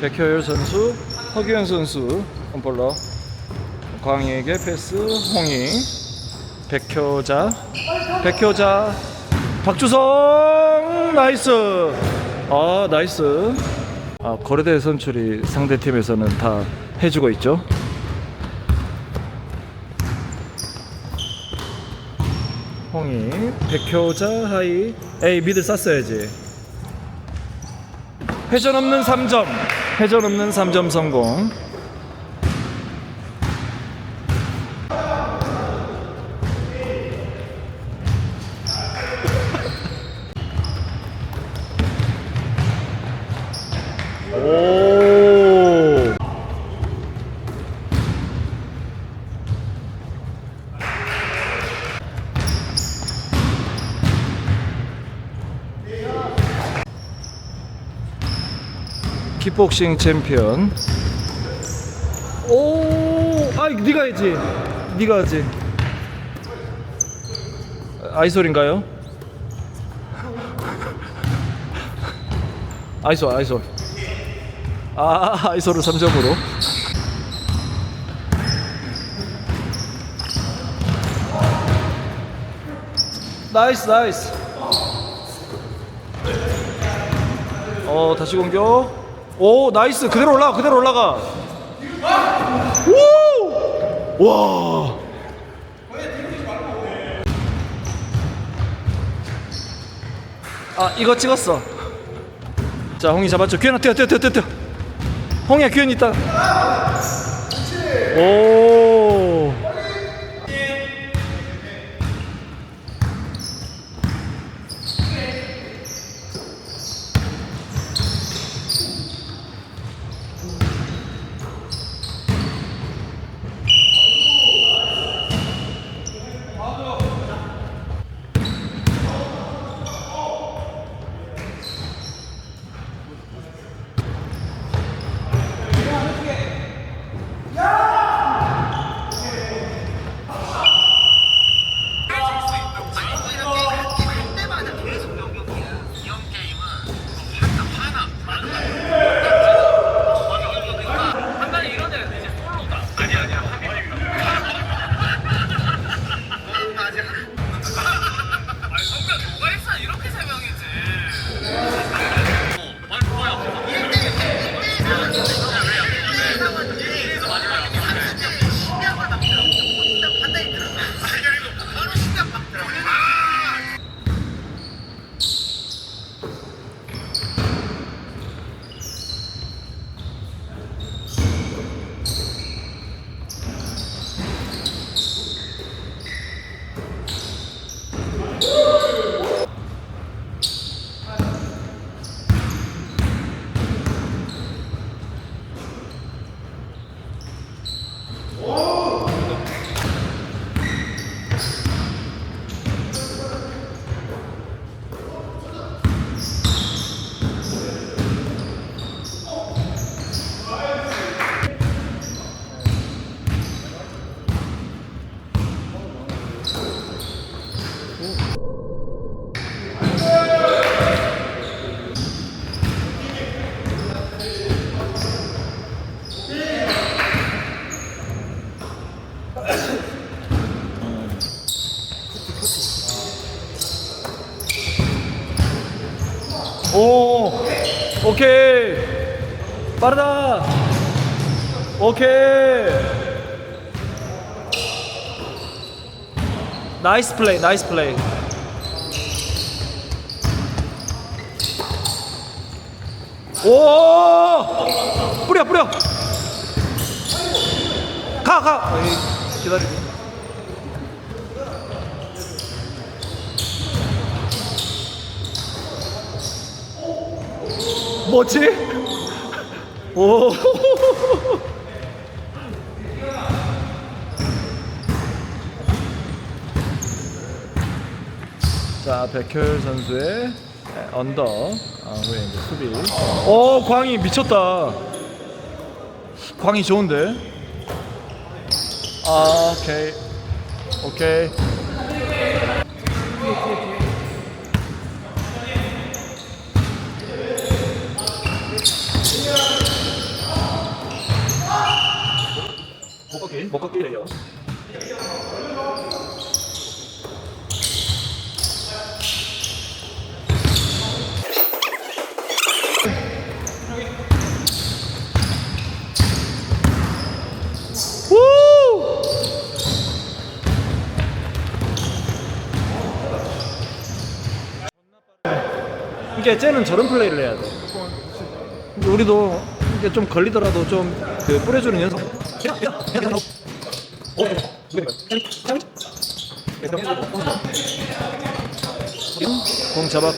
백효율 선수, 허규현 선수 홈볼러. 광희에게 패스 홍희. 백효자 백효자. 박주성 나이스. 아 나이스. 아 거래대 선출이 상대 팀에서는 다 해주고 있죠. 홍희 백효자 하이. 에이 미들 쐈어야지. 회전 없는 3점 회전 없는 3점 성공 킥복싱 챔피언. 오. 아이 네가 해지. 네가 하지. 아이솔인가요? 아이솔 아이솔. 아 아이솔을 3점으로. 나이스 나이스. 어 다시 공격 오 나이스 그대로 올라가 그대로 올라가 오! 와 아, 이거 찍었어. 자, 홍이 잡았죠. 규현아 뛰어, 뛰어, 뛰어, 뛰어. 홍이야, 규현 있다. 오. 오. 오케이. 빠르다. 오케이. 나이스 플레이. 나이스 플레이. 오! 뿌려 뿌려. 가 가. 기다리고. 뭐지? 오. 자, 백효율 선수의 언더 아, 후에 이제 수비. 오, 광희 미쳤다. 광희 좋은데? 아, 오케이. 오케이. 못 걷기래요. 우! 이게 쟤는 저런 플레이를 해야 돼. 우리도 이게 좀 걸리더라도 좀 그 뿌려주는 연습. 공 잡았고